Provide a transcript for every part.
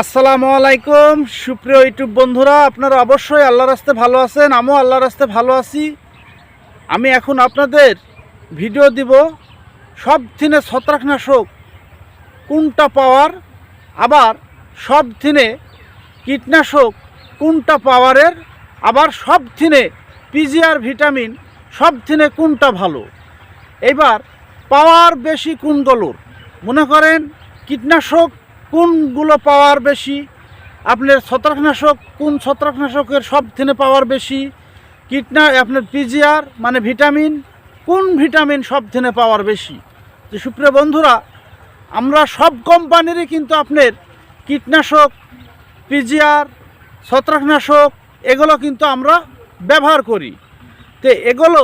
আসসালামু আলাইকুম, সুপ্রিয় ইউটিউব বন্ধুরা, আপনারা অবশ্যই আল্লাহ রাস্তে ভালো আছেন, আমিও আল্লাহ রাস্তে ভালো আছি। আমি এখন আপনাদের ভিডিও দিব সব দিনে ছত্রাকনাশক কোনটা পাওয়ার, আবার সব দিনে কীটনাশক কোনটা পাওয়ারের, আবার সব দিনে পিজিআর ভিটামিন, সব দিনে কোনটা ভালো। এবার পাওয়ার বেশি কোন কোনগুলোর মনে করেন কীটনাশক কোনগুলো পাওয়ার বেশি? আপনার ছত্রাকনাশক, কোন ছত্রাকনাশকের সব থেকে পাওয়ার বেশি? কীটনা আপনার পিজিআর মানে ভিটামিন, কোন ভিটামিন সব থেকে পাওয়ার বেশি? তো সুপ্রিয় বন্ধুরা, আমরা সব কোম্পানিরই কিন্তু আপনার কীটনাশক, পিজিআর, ছত্রাকনাশক, এগুলো কিন্তু আমরা ব্যবহার করি। তো এগুলো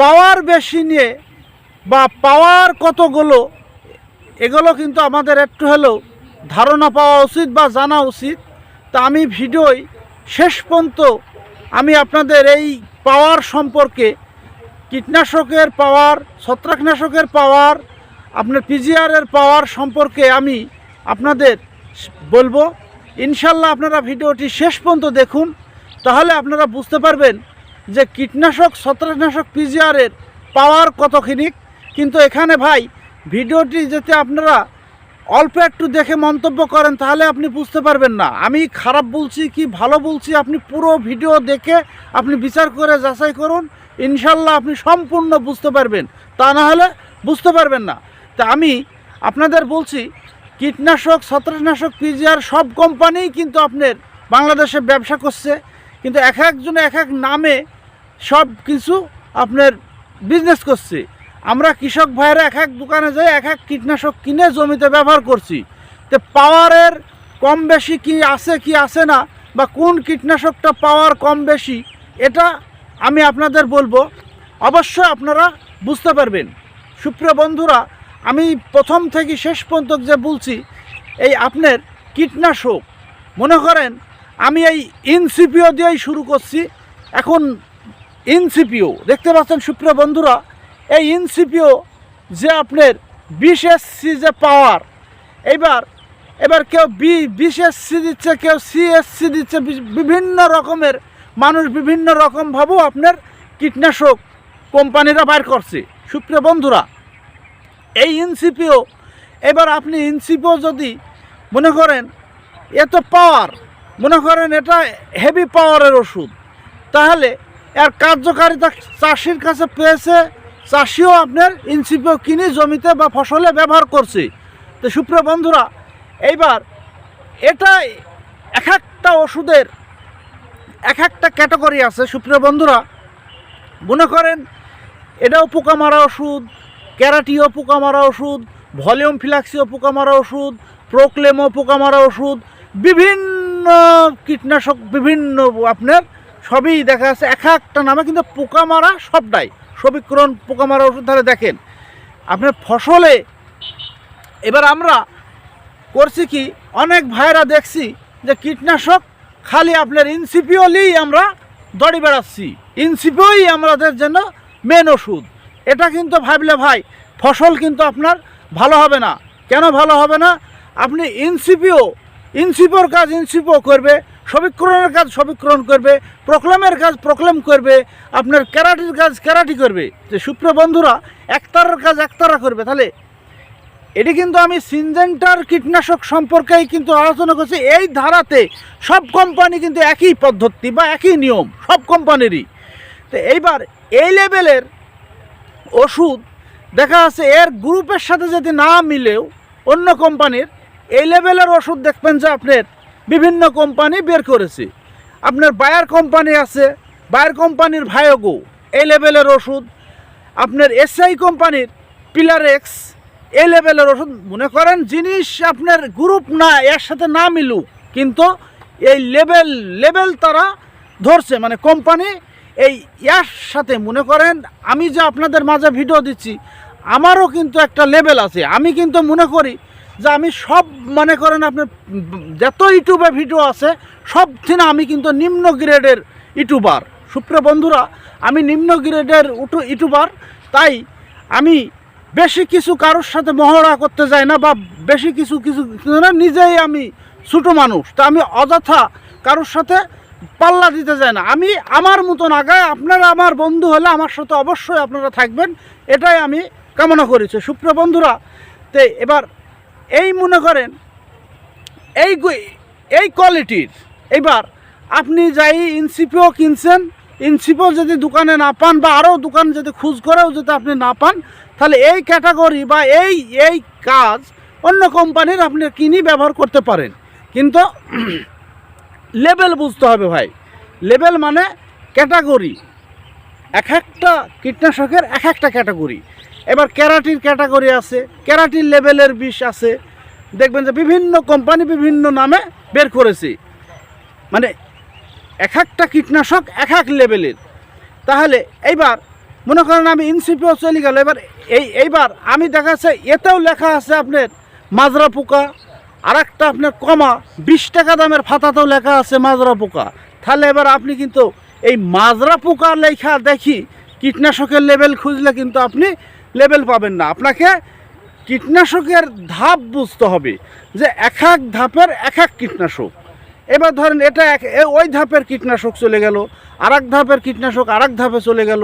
পাওয়ার বেশি নিয়ে বা পাওয়ার কতগুলো এগুলো কিন্তু আমাদের একটু হলেও ধারণা পাওয়া উচিত বা জানা উচিত। তা আমি ভিডিওয় শেষ পর্যন্ত আমি আপনাদের এই পাওয়ার সম্পর্কে কীটনাশকের পাওয়ার, ছত্রাকনাশকের পাওয়ার, আপনার পিজিআরের পাওয়ার সম্পর্কে আমি আপনাদের বলব। ইনশাল্লাহ আপনারা ভিডিওটি শেষ পর্যন্ত দেখুন। তাহলে আপনারা বুঝতে পারবেন যে কীটনাশক, ছত্রাকনাশক পিজিআরের পাওয়ার কতখানি কিন্তু এখানে ভাই ভিডিওটি যাতে আপনারা অল্প একটু দেখে মন্তব্য করেন, তাহলে আপনি বুঝতে পারবেন না। আমি খারাপ বলছি কি ভালো বলছি, আপনি পুরো ভিডিও দেখে আপনি বিচার করে যাচাই করুন, ইনশাল্লাহ আপনি সম্পূর্ণ বুঝতে পারবেন। তা না হলে বুঝতে পারবেন না। তা আমি আপনাদের বলছি, কীটনাশক, ছত্রাকনাশক, পিজিআর সব কোম্পানিই কিন্তু আপনার বাংলাদেশে ব্যবসা করছে। কিন্তু এক একজনে এক এক নামে সব কিছু আপনার বিজনেস করছে। আমরা কৃষক ভাইয়েরা এক এক দোকানে যাই, এক এক কীটনাশক কিনে জমিতে ব্যবহার করছি। তো পাওয়ারের কম বেশি কি আছে কি আছে না, বা কোন কীটনাশকটা পাওয়ার কম বেশি, এটা আমি আপনাদের বলব। অবশ্যই আপনারা বুঝতে পারবেন। সুপ্রিয় বন্ধুরা, আমি প্রথম থেকে শেষ পর্যন্ত যে বলছি, এই আপনার কীটনাশক, মনে করেন আমি এই ইনসিপিও দিয়েই শুরু করছি, এখন ইনসিপিও দেখতে পাচ্ছেন সুপ্রিয় বন্ধুরা এই ইনসিপিও যে আপনার বিশ এসসি যে পাওয়ার, এবার এবার কেউ বি বিশ এসসি দিচ্ছে, কেউ সিএসসি দিচ্ছে বিভিন্ন রকমের মানুষ বিভিন্ন রকমভাবেও আপনার কীটনাশক কোম্পানিরা বাইর করছে। সুপ্রিয় বন্ধুরা, এই ইনসিপিও এবার আপনি ইনসিপিও যদি মনে করেন এত পাওয়ার, মনে করেন এটা হেভি পাওয়ারের ওষুধ, তাহলে এর কার্যকারিতা চাষির কাছে পেয়েছে চাষিও আপনার ইনসিপিও কিনে জমিতে বা ফসলে ব্যবহার করছে। তো সুপ্রিয় বন্ধুরা, এইবার এটা এক একটা ওষুধের এক একটা ক্যাটাগরি আছে। সুপ্রিয় বন্ধুরা, মনে করেন এটাও পোকা মারা ওষুধ, ক্যারাটিও পোকা মারা ওষুধ, ভলিউম ফিলাক্সিও পোকা মারা ওষুধ, প্রোক্লেমও পোকা মারা ওষুধ, বিভিন্ন কীটনাশক, বিভিন্ন আপনার সবই দেখা যাচ্ছে। এক একটা নামে কিন্তু পোকা মারা সবটাই। সবিক্রণ পোকা মারা ওষুধ তাহলে দেখেন। আপনার ফসলে এবার আমরা করছি কি, অনেক ভাইরা দেখছি যে কীটনাশক খালি আপনার ইনসিপিওলেই আমরা দড়ি বেড়াচ্ছি। ইনসিপিওই আমাদের জন্য মেন ওষুধ। এটা কিন্তু ভাবলে ভাই, ফসল কিন্তু আপনার ভালো হবে না। কেন ভালো হবে না? আপনি ইনসিপিও, ইনসিপিওর কাজ ইনসিপিও করবে। সবিক্রণের কাজ সবিক্রণ করবে, প্রক্লেমের কাজ প্রক্লেম করবে, আপনার ক্যারাটির কাজ ক্যারাটি করবে। যে সুপ্রিয় বন্ধুরা, একতারার কাজ একতারা করবে। তাহলে এটি কিন্তু আমি সিনজেন্টার কীটনাশক সম্পর্কেই কিন্তু আলোচনা করছি। এই ধারাতে সব কোম্পানি কিন্তু একই পদ্ধতি বা একই নিয়ম, সব কোম্পানিরই। তো এইবার এই লেভেলের ওষুধ দেখা যাচ্ছে এর গ্রুপের সাথে যদি না মিলেও অন্য কোম্পানির, এই লেভেলের ওষুধ দেখবেন যে আপনার বিভিন্ন কোম্পানি বের করেছে। আপনার বায়ার কোম্পানি আছে, বায়ার কোম্পানির ভায়োগো এই লেভেলের ওষুধ। আপনার এসআই কোম্পানির পিলারেক্স এই লেভেলের ওষুধ। মনে করেন জিনিস আপনার গ্রুপ না, এর সাথে না মিলুক, কিন্তু এই লেভেল লেভেল তারা ধরছে। মানে কোম্পানি এই ইয়ার সাথে, মনে করেন আমি যে আপনাদের মাঝে ভিডিও দিচ্ছি, আমারও কিন্তু একটা লেভেল আছে। আমি কিন্তু মনে করি যে আমি সব মনে করেন আপনার যত ইউটিউবে ভিডিও আছে, সব থেকে আমি কিন্তু নিম্ন গ্রেডের ইউটিউবার। সুপ্রিয় বন্ধুরা, আমি নিম্ন গ্রেডের উটু- ইউটিউবার, তাই আমি বেশি কিছু কারোর সাথে মহড়া করতে যাই না বা বেশি কিছু কিছু না নিজেই আমি ছোটো মানুষ। তা আমি অযথা কারোর সাথে পাল্লা দিতে চাই না। আমি আমার মতন আগায় আপনারা আমার বন্ধু হলে আমার সাথে অবশ্যই আপনারা থাকবেন, এটাই আমি কামনা করেছি। সুপ্রিয় বন্ধুরা, তো এবার এই মনে করেন, এই এই কোয়ালিটির এবার আপনি যাই ইনসিপিও কিনছেন ইনসিপিও যদি দোকানে না পান বা আরও দোকান যদি খোঁজ করেও যদি আপনি না পান, তাহলে এই ক্যাটাগরি বা এই এই কাজ অন্য কোম্পানির আপনি কিনি ব্যবহার করতে পারেন। কিন্তু লেভেল বুঝতে হবে ভাই। লেভেল মানে ক্যাটাগরি। এক একটা কীটনাশকের এক একটা ক্যাটাগরি। এবার ক্যারাটির ক্যাটাগরি আছে ক্যারাটির লেভেলের বিষ আছে। দেখবেন যে বিভিন্ন কোম্পানি বিভিন্ন নামে বের করেছে। মানে এক একটা কীটনাশক এক এক লেভেলের। তাহলে এইবার মনে করেন আমি ইনসিপিও চলে গেল, এবার এই এইবার আমি দেখা যাচ্ছে এতেও লেখা আছে আপনার মাজরা পোকা আর একটা আপনার কমা, বিশ টাকা দামের ফাতাতেও লেখা আছে মাজরা পোকা। তাহলে এবার আপনি কিন্তু এই মাজরা পোকা লেখা দেখি কীটনাশকের লেভেল খুঁজলে কিন্তু আপনি লেভেল পাবেন না। আপনাকে কীটনাশকের ধাপ বুঝতে হবে যে এক এক ধাপের এক এক কীটনাশক। এবার ধরেন এটা এক ওই ধাপের কীটনাশক চলে গেল আর এক ধাপের কীটনাশক আর এক ধাপে চলে গেল।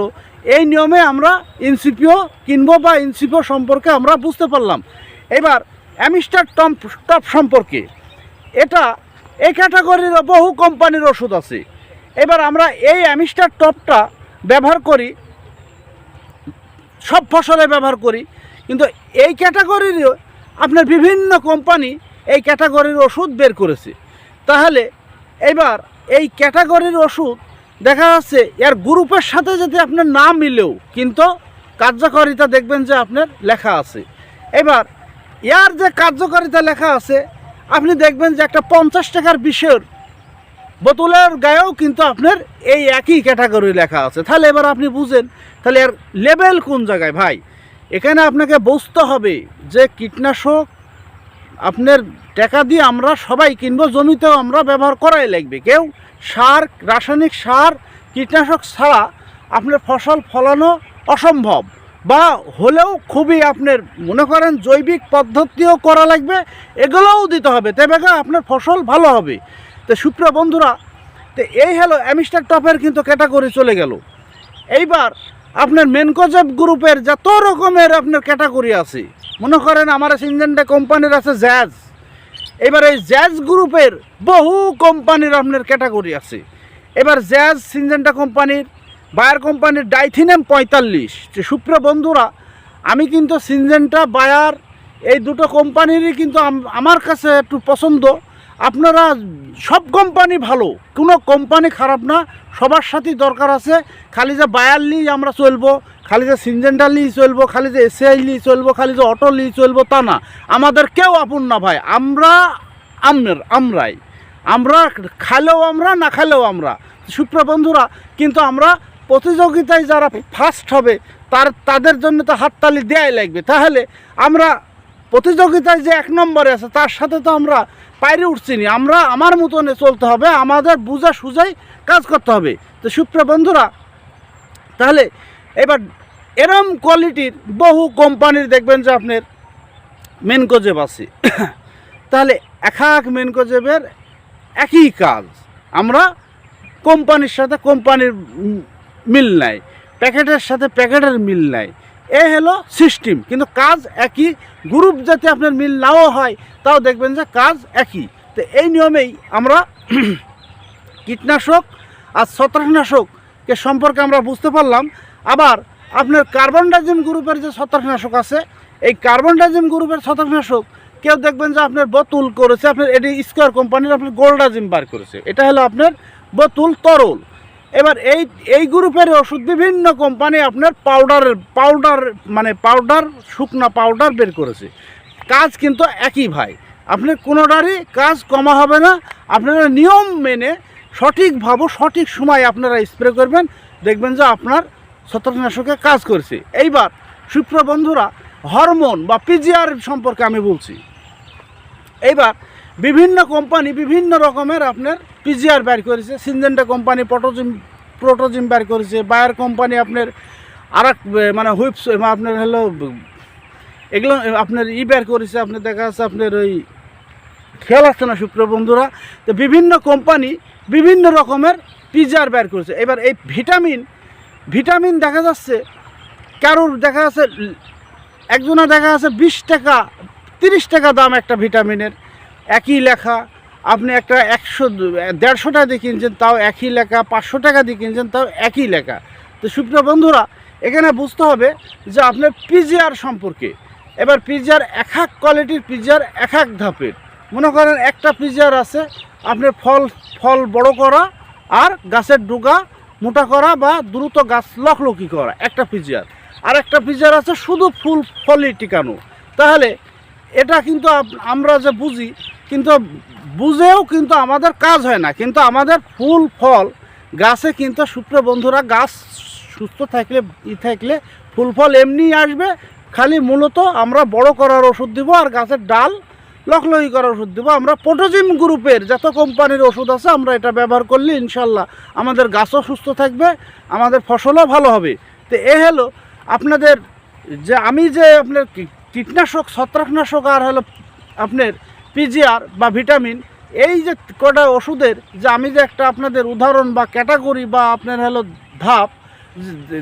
এই নিয়মে আমরা ইনসিপিও কিনবো বা ইনসিপিও সম্পর্কে আমরা বুঝতে পারলাম। এবার অ্যামিস্টার টপ টপ সম্পর্কে। এটা এই ক্যাটাগরির বহু কোম্পানির ওষুধ আছে। এবার আমরা এই অ্যামিস্টার টপটা ব্যবহার করি সব ফসলে ব্যবহার করি। কিন্তু এই ক্যাটাগরিরও আপনার বিভিন্ন কোম্পানি এই ক্যাটাগরির ওষুধ বের করেছে। তাহলে এবার এই ক্যাটাগরির ওষুধ দেখা যাচ্ছে এর গ্রুপের সাথে যদি আপনার না মিলেও কিন্তু কার্যকারিতা দেখবেন যে আপনার লেখা আছে। এবার ইয়ার যে কার্যকারিতা লেখা আছে, আপনি দেখবেন যে একটা পঞ্চাশ টাকার বিষয়ের বোতলের গায়েও কিন্তু আপনার এই একই ক্যাটাগরি লেখা আছে। তাহলে এবার আপনি বুঝেন, তাহলে এর লেভেল কোন জায়গায়? ভাই, এখানে আপনাকে বুঝতে হবে যে কীটনাশক আপনার টাকা দিয়ে আমরা সবাই কিনবো, জমিতেও আমরা ব্যবহার করাই লাগবে। কেউ সার, রাসায়নিক সার, কীটনাশক ছাড়া আপনার ফসল ফলানো অসম্ভব বা হলেও খুবই আপনার মনে করেন জৈবিক পদ্ধতিও করা লাগবে, এগুলোও দিতে হবে। তবে আপনার ফসল ভালো হবে। তো সুপ্রিয় বন্ধুরা, তো এই হলো অ্যামিস্টার টপের কিন্তু ক্যাটাগরি চলে গেল। এইবার আপনার মেনকোজেব গ্রুপের যত রকমের আপনার ক্যাটাগরি আছে, মনে করেন আমার সিনজেন্টা কোম্পানির আছে জ্যাজ এবার এই জ্যাজ গ্রুপের বহু কোম্পানির আপনার ক্যাটাগরি আছে। এবার জ্যাজ সিনজেন্টা কোম্পানির বায়ার কোম্পানির ডাইথিনেম পঁয়তাল্লিশ। যে সুপ্রিয় বন্ধুরা, আমি কিন্তু সিনজেন্টা বায়ার এই দুটো কোম্পানিরই কিন্তু আমার কাছে একটু পছন্দ। আপনারা সব কোম্পানি ভালো, কোনো কোম্পানি খারাপ না, সবার সাথেই দরকার আছে। খালি যে বায়ার লিই আমরা চলবো, খালি যে সিনজেন্টা লিই চলবো, খালি যে এসআই নিয়ে চলবো, খালি যে অটো নিয়ে চলবো, তা না। আমাদের কেউ আপন না ভাই, আমরা আমের আমরাই। আমরা খালেও আমরা, না খালেও আমরা। সুপ্রিয় বন্ধুরা, কিন্তু আমরা প্রতিযোগিতায় যারা ফার্স্ট হবে, তার, তাদের জন্য তো হাততালি দেয়াই লাগবে। তাহলে আমরা প্রতিযোগিতায় যে এক নম্বরে আছে, তার সাথে তো আমরা পাইরে উঠছি নি আমরা আমার মতনে চলতে হবে, আমাদের বুঝা সুজাই কাজ করতে হবে। তো সুপ্রিয় বন্ধুরা, তাহলে এবার এরম কোয়ালিটির বহু কোম্পানির দেখবেন যে আপনার মেনকোজেব আছে। তাহলে এক এক মেনকোজেবের একই কাজ। আমরা কোম্পানির সাথে কোম্পানির মিল নাই, প্যাকেটের সাথে প্যাকেটের মিল নাই। এ হলো সিস্টেম। কিন্তু কাজ একই, গ্রুপ যাতে আপনার মিল নাও হয়, তাও দেখবেন যে কাজ একই। তো এই নিয়মেই আমরা কীটনাশক আর ছত্রাকনাশককে সম্পর্কে আমরা বুঝতে পারলাম। আবার আপনার কার্বন ডাইজিম গ্রুপের যে ছত্রাকনাশক আছে, এই কার্বন ডাইজিম গ্রুপের ছত্রাকনাশক, কেউ দেখবেন যে আপনার বোতুল করেছে, আপনার এটি স্কোয়ার কোম্পানির আপনার গোল্ডাজিম বার করেছে। এটা হলো আপনার বোতুল তরল। এবার এই এই গ্রুপের ওষুধ বিভিন্ন কোম্পানি আপনার পাউডার পাউডার মানে পাউডার শুকনা পাউডার বের করেছে। কাজ কিন্তু একই ভাই। আপনার কোনোটারই কাজ কমা হবে না। আপনারা নিয়ম মেনে সঠিকভাবে সঠিক সময় আপনারা স্প্রে করবেন। দেখবেন যে আপনার ছত্রাকনাশকে কাজ করছে। এইবার সুপ্র বন্ধুরা হরমোন বা পিজিআর সম্পর্কে আমি বলছি। এইবার বিভিন্ন কোম্পানি বিভিন্ন রকমের আপনার পিজিআর বের করেছে সিনজেন্টা কোম্পানি পটোজিম প্রোটোজিম বের করেছে বায়ার কোম্পানি আপনার আর মানে হুইপস আপনার হলো, এগুলো আপনার ই বের করেছে, আপনার দেখা যাচ্ছে আপনার ওই খেয়াল আসছে না সুপ্রিয় বন্ধুরা। তো বিভিন্ন কোম্পানি বিভিন্ন রকমের পিজার বের করেছে। এবার এই ভিটামিন ভিটামিন দেখা যাচ্ছে, কারোর দেখা যাচ্ছে, একজনের দেখা যাচ্ছে বিশ টাকা, তিরিশ টাকা দাম একটা ভিটামিনের। একই লেখা। আপনি একটা একশো দেড়শো টাকা দিয়ে কিনছেন, তাও একই লেখা। পাঁচশো টাকা দিয়ে কিনছেন, তাও একই লেখা। তো সুপ্রিয় বন্ধুরা, এখানে বুঝতে হবে যে আপনার পিজিআর সম্পর্কে। এবার পিজার এক এক কোয়ালিটির পিজার এক এক ধাপের। মনে করেন একটা পিজার আছে, আপনার ফল ফল বড় করা আর গাছের ডুগা মোটা করা বা দ্রুত গাছ লকলকি করা, একটা পিজার আর একটা পিজার আছে, শুধু ফুল ফলই টিকানো। তাহলে এটা কিন্তু আমরা যে বুঝি, কিন্তু বুঝেও কিন্তু আমাদের কাজ হয় না। কিন্তু আমাদের ফুল ফল, গাছে কিন্তু শুক্র বন্ধুরা, গাছ সুস্থ থাকলে, ই থাকলে ফুল ফল এমনিই আসবে, খালি মূলত আমরা বড় করার ওষুধ দিব আর গাছের ডাল লকলকি করার ওষুধ দিব। আমরা পোটোজিম গ্রুপের যত কোম্পানির ওষুধ আছে, আমরা এটা ব্যবহার করলে ইনশাল্লাহ আমাদের গাছও সুস্থ থাকবে, আমাদের ফসলও ভালো হবে। তো এ হলো আপনাদের যে, আমি যে আপনার কীটনাশক, ছত্রাকনাশক আর হলো আপনার পিজিআর বা ভিটামিন, এই যে কটা ওষুধের, যে আমি যে একটা আপনাদের উদাহরণ বা ক্যাটাগরি বা আপনার হলো ধাপ,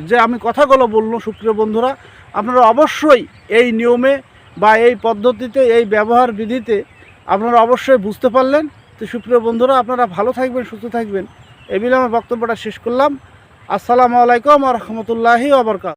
যে- আমি কথাগুলো বলল, সুপ্রিয় বন্ধুরা, আপনারা অবশ্যই এই নিয়মে বা এই পদ্ধতিতে, এই ব্যবহার বিধিতে আপনারা অবশ্যই বুঝতে পারলেন। তো সুপ্রিয় বন্ধুরা, আপনারা ভালো থাকবেন, সুস্থ থাকবেন এই বিলে আমার বক্তব্যটা শেষ করলাম। আসসালামু আলাইকুম আ রহমতুল্লাহি আবরকাত